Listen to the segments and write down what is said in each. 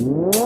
Música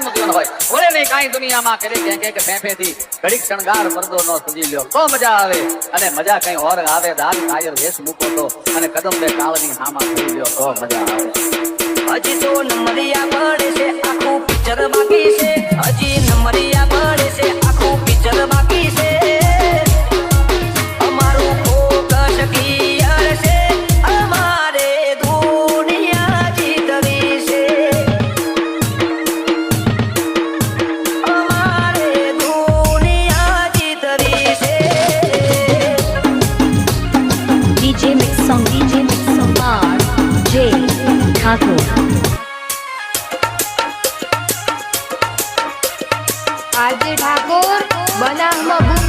ક્ષણનું હોય. ભલે નહીં કાંઈ દુનિયામાં કરે કે કે ફેંફેથી ઘડીક શણગાર મરદો નો સમજી લ્યો. તો મજા આવે. અને મજા કઈ ઓર આવે. દાલ કાયર વેશ મૂકો તો અને કદમ ને કાળની હામાં થઈ લ્યો. તો મજા આવે. હજી તો નમરિયા પડે છે આખું નાખો આજે ઠાકોર બનાવમાં ભૂખ